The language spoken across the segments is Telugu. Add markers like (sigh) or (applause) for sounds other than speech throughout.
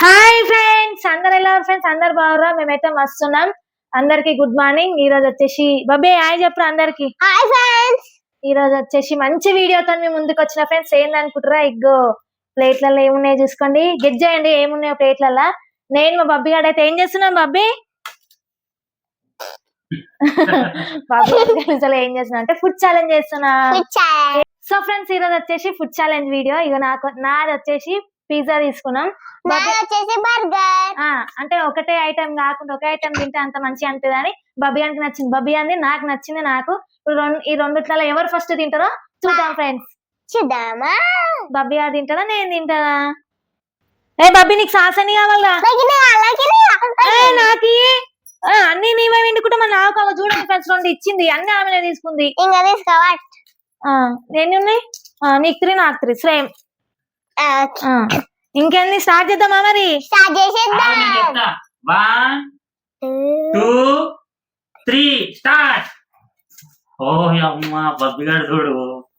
హాయ్ ఫ్రెండ్స్ అందరు ఎలా ఫ్రెండ్స్ అందరు బాగురా మేమైతే మస్తున్నాం. అందరికి గుడ్ మార్నింగ్ ఈ రోజు వచ్చేసి బబ్బే హాయ్ చెప్పు అందరికి. హాయ్ ఫ్రెండ్స్ ఈ రోజు వచ్చేసి మంచి వీడియోతో మీ ముందుకు వచ్చిన ఫ్రెండ్స్ ఏందనుకుంటారా ఇగ్గో ప్లేట్లలో ఏమున్నాయో చూసుకోండి. గెట్ చేయండి ఏమున్నాయో ప్లేట్లలో. నేను మా బబ్బీ గారు అయితే ఏం చేస్తున్నాం బబ్బీ? (laughs) బబ్బీ అసలు ఏం చేస్తున్నా అంటే ఫుడ్ ఛాలెంజ్ చేస్తున్నా సో ఫ్రెండ్స్ ఈ రోజు వచ్చేసి ఫుడ్ ఛాలెంజ్ వీడియో ఇక నాకు నాది వచ్చేసి పిజ్జా తీసుకున్నాం. వచ్చేసి బర్గర్. అంటే ఒకటే ఐటమ్ కాకుండా ఒకే ఐటమ్ తింటే అంత మంచి అనిపిస్తుంది అని బబియానికి నచ్చింది. బబియాని నాకు నచ్చింది నాకు. ఇప్పుడు ఈ రెండిట్లలో ఎవరు ఫస్ట్ తింటారో చూద్దాం ఫ్రెండ్స్ చూద్దామా? బబ్బియా తింటారా నేను తింటారా ఏ బబ్బి నీకు సాస్ అని కావాలా ఏ, నాకి ఆ, అన్ని నీవే వండుకుంటే మన నాకు అవి చూడండి ఫ్రెండ్స్ రెండు ఇచ్చింది. అన్ని ఆమెనే తీసుకుంది. ఇంకా తీసుకోవా ఆ, ఎన్ని ఉన్నాయి? ఆ, నీకు త్రీ నాకు త్రీ సేమ్ ఇంకెన్ని స్టార్ట్ చేద్దామా మరి? స్టార్ట్ చేసేద్దాం. చెప్తా. వన్ టూ త్రీ స్టార్ట్ ఓ అమ్మ బబ్బి గారు చూడు.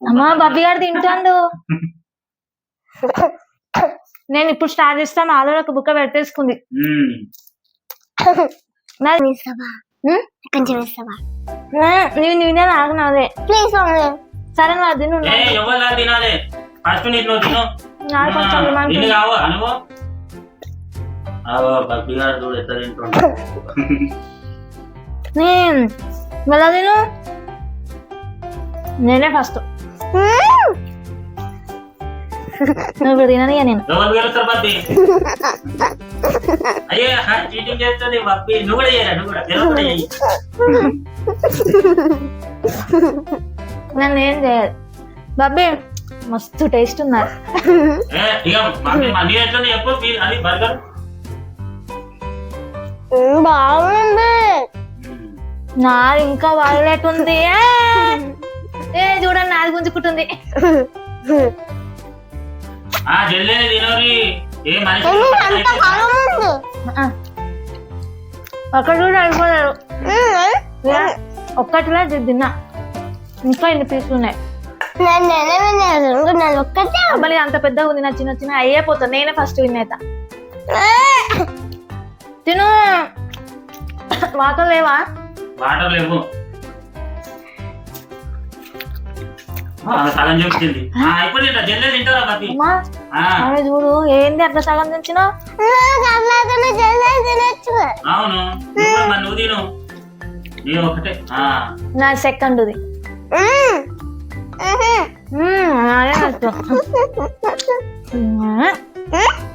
అమ్మా బబ్బి గారు తింటాడు. నేను ఇప్పుడు స్టార్ట్ చేస్తాను ఆలో ఒక బుక్క పెట్టేసుకుంది. కొంచెం ఇస్తావా నేనే నాకు నాదే. Please mummy. సరే నువ్వు అది నువ్వు. తినాలి? ఫస్ట్ నీకు నువ్వు తిను నాకు కొంచెం నిన్ను ఇమ్మంటుంది. కావు అనుభవం అవో బబ్బి గారు చూడు ఎట్లా తింటుండు నేను మళ్ళా నేను నేనే ఫస్ట్ నువ్వు ఇప్పుడు తిననిగా నేను ఎవరు గెలుస్తారు బబ్బి అయ్యే చీటింగ్ చేస్తుంది బబ్బి నువ్వు కూడా చేయరా నువ్వు కూడా గెలవ కూడా చెయ్యి నన్ను ఏం చేయాలి బాబీ మస్తు టేస్ట్ ఉన్నారు బాగుంది. నా ఇంకా వాడలేట్ ఉంది ఏ! ఏ చూడండి నాది గుంజుకుంటుంది. ఆ జల్లే తినోరి ఏ మనిషి మమ్మీ ఒకటి అంత అయితే- బాగుంది. ఆ. అక్కడ కూడా అయిపోయారు ఒక్కటిలా తిన్నా. ఇంకా ఇన్ని పీసులు ఉన్నాయి? మళ్ళీ అంత పెద్దగా ఉంది నా చిన్న చిన్న అయ్యే పోతుంది నేనే ఫస్ట్ విన్ అవుతా తిను. వాటర్ లేవా? వాటర్ లేవు. చూడు ఏంది అట్లా సగం తెచ్చినా అట్లాగనే జల్దీ తినచ్చు అవును నువ్వు కూడా మరి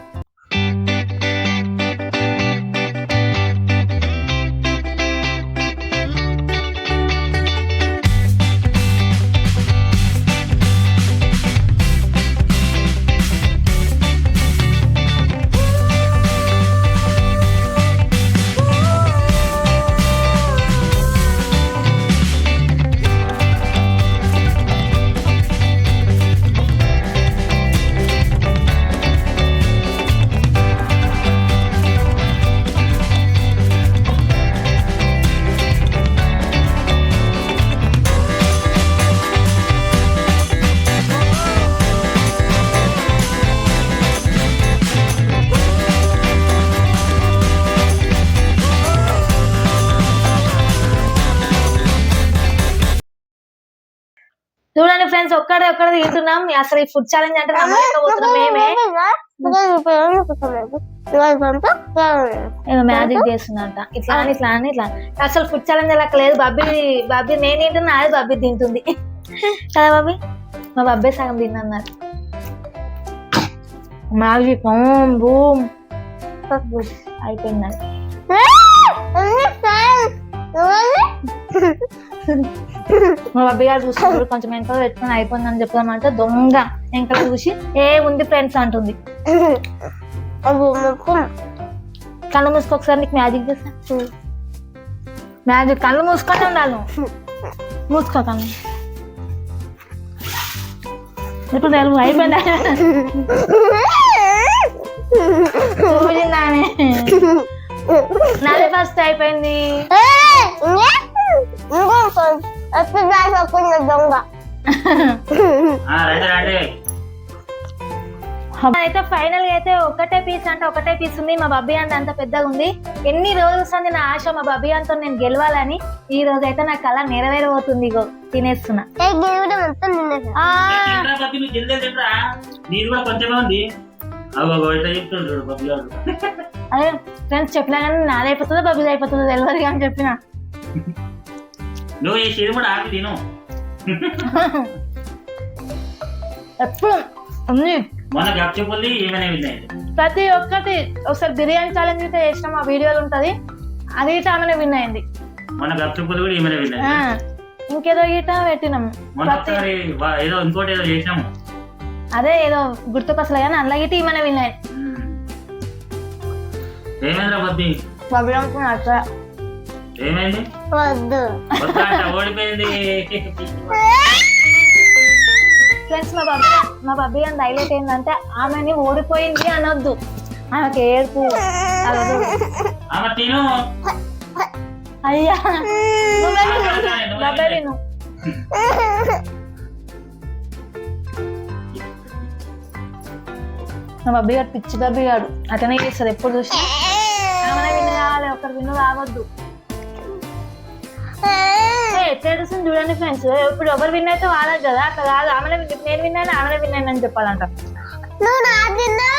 చూడండి ఫ్రెండ్స్ ఒక్కడే ఒక్కడే తింటున్నాం. అసలు ఈ ఫుడ్ ఛాలెంజ్ అంటే నమ్మలేకపోతున్నాం మేమే. ఏమో మ్యాజిక్ చేస్తుందంట ఇట్లా అని ఇట్లా అని ఇట్లా అసలు ఫుడ్ ఛాలెంజ్ అలా లేదు. బబ్బీ బబ్బీ నేను తింటున్నా అది బబ్బీ తింటుంది. కదా బబ్బీ మా బబ్బే సగం తిన్నన్నారు మ్యాజిక్ బూమ్ బూమ్ అయిపోయిందండి. (laughs) (laughs) మా బబ్బీ గారు చూసుకుంటారు కొంచెం వెనకాల పెట్టుకుని అయిపోయిందని చెప్తామంటే దొంగ. ఇంకా చూసి ఏ ఉంది ఫ్రెండ్స్ అంటుంది. కళ్ళు మూసుకో ఒకసారి నీకు మ్యాజిక్ చేస్తా. మ్యాజిక్ కళ్ళు మూసుకొని ఉండాలి మూసుకో కళ్ళు. ఇప్పుడు తెలుగు అయిపోయిందా? నాది ఫస్ట్ అయిపోయింది. దొంగ ఆ, రండి రండి అయితే ఫైనల్గా అయితే ఒకటే పీస్ అంటే ఒకటే పీస్ ఉంది. మా బబ్బీ అంటే అంత పెద్దగా ఉంది. ఎన్ని రోజులు వస్తుంది నా ఆశ మా బబ్బీ అంతా నేను గెలవాలని? ఈ రోజు అయితే నా కళ నెరవేరబోతుంది ఇగో. తినేస్తున్నా. (laughs) అదే ఫ్రెండ్స్ చెప్పినా కానీ నాది అయిపోతుందో బబ్బీది అయిపోతుందో తెలియదు అని చెప్పిన. నువ్వు ఈ షేర్ కూడా ఆపి తిను. ఎప్పుడు ఉంది మొన్న గప్ చెప్పుల్ని ఏమైనా విన్నాయి ప్రతి ఒక్కటి ఒకసారి బిర్యానీ ఛాలెంజ్ అయితే చేసిన మా వీడియోలు ఉంటది. అది ఇట ఆమెనే విన్ అయింది. మొన్న గప్ చెప్పులు కూడా ఏమైనా విన్నాయి ఇంకేదో గీట పెట్టినాం. మొన్న ఒకసారి వా- ఏదో ఇంకోటి ఏదో చేసినాము. అదే ఏదో గుర్తుకొస్తలే కానీ అందులో గిట్ట ఈమెనే విన్ అయింది. ఏమైందిరా ఏమైంది? వద్దు. ఓడిపోయింది. ఫ్రెండ్స్ మా బబ్బీ మా బబ్బీ అని హైలైట్ ఏంటంటే ఆమెని ఓడిపోయింది అనొద్దు. ఆమెకి ఏడుపు తిను. అయ్యా విను. విను. విను మా బబ్బీ గారు పిచ్చి బబ్బీ గాడు. అతనే చేస్తుంది ఎప్పుడు చూసినా. కావాలి ఒకరు విన్ను కావద్దు ఏ, ఎట్లా ఏడుస్తుంది చూడండి ఫ్రెండ్స్. ఇప్పుడు ఎవరు విన్ అయితే వాళ్ళకి కదా అట్లా కాదు. ఆమెనే win- నేను విన్నాను? ఆమెనే విన్నాను అని చెప్పాలంట. నువ్వు నా తిన్నా?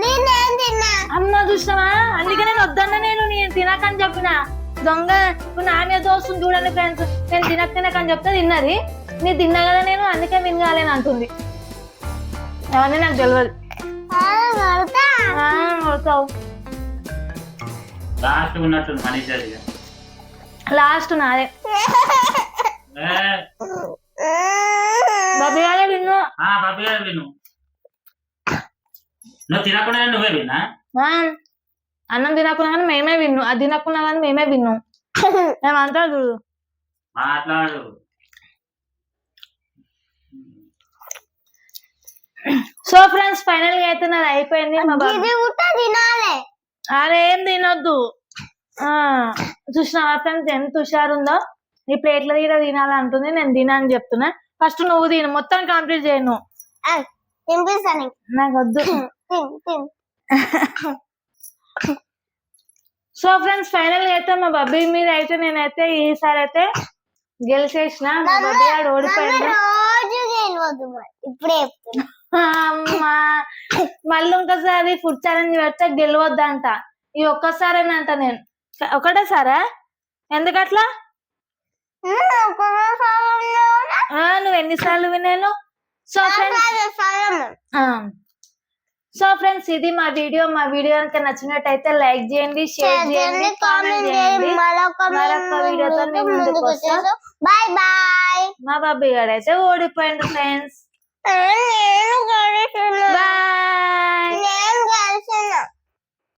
నేనేం తిన్నా? అమ్మ చూసినావా? అందుకే నేను వద్దన్న నేను నేను తినకని చెప్పిన. దొంగ ఇప్పుడు నా మీద దోస్తుంది చూడండి ఫ్రెండ్స్. నేను తినక తినకని చెప్తే తిన్నది. నీ తిన్నా కదా నేను అందుకే విన్ కాలేను అంటుంది. అవన్నీ నాకు తెలియదు ఆ, కొడతా. ఆ, కొడతావు. లాస్ట్ ఉన్నట్టుంది మనీష్ అది. లాస్ట్ నాదే. బాబీ గారే విన్ను. ఆ బాబీ గారు విను నువ్వు తినకుండా నువ్వే విన్నా? అన్నం తినకున్నా కానీ మేమే విన్ను. అది తినకున్నా కానీ మేమే విన్ను. (laughs) మేమంతా చూడు. మాట్లాడు. సో ఫ్రెండ్స్ ఫైనల్గా అయితే నాది అయిపోయింది తినాలి. అదేం తినొద్దు. చూసినావా ఫ్రెండ్స్ ఎంత హుషారుందో? ఈ ప్లేట్ల దగ్గర తినాలంటుంది నేను తినని చెప్తున్నా. ఫస్ట్ నువ్వు తిను మొత్తం కంప్లీట్ చేయను తినిపిస్తాను నీకు. వద్దు తిను తిను సో ఫ్రెండ్స్ ఫైనల్ అయితే మా బబ్బీ మీద అయితే నేనైతే ఈసారి అయితే గెలిచేసిన. మా బబ్బీ గారు ఓడిపోయింది అమ్మా మళ్ళీ ఇంకోసారి ఫుడ్ ఛాలెంజ్ పెడితే గెలవద్దంట. ఈ ఒక్కసారేనంట నేను. ఒకటే సారా ఎందుకట్లా? నువ్వు ఎన్నిసార్లు విన్నాను? సో ఫ్రెండ్స్ సో ఫ్రెండ్స్ ఇది మా వీడియో. మా వీడియో కనుక నచ్చినట్టయితే లైక్ చేయండి షేర్ చేయండి కామెంట్ చేయండి. మరొక వీడియోతో బాయ్ బాయ్. మా బాబీ గారు అయితే ఓడిపోయింది ఫ్రెండ్స్ బాయ్.